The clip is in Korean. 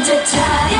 언제 차야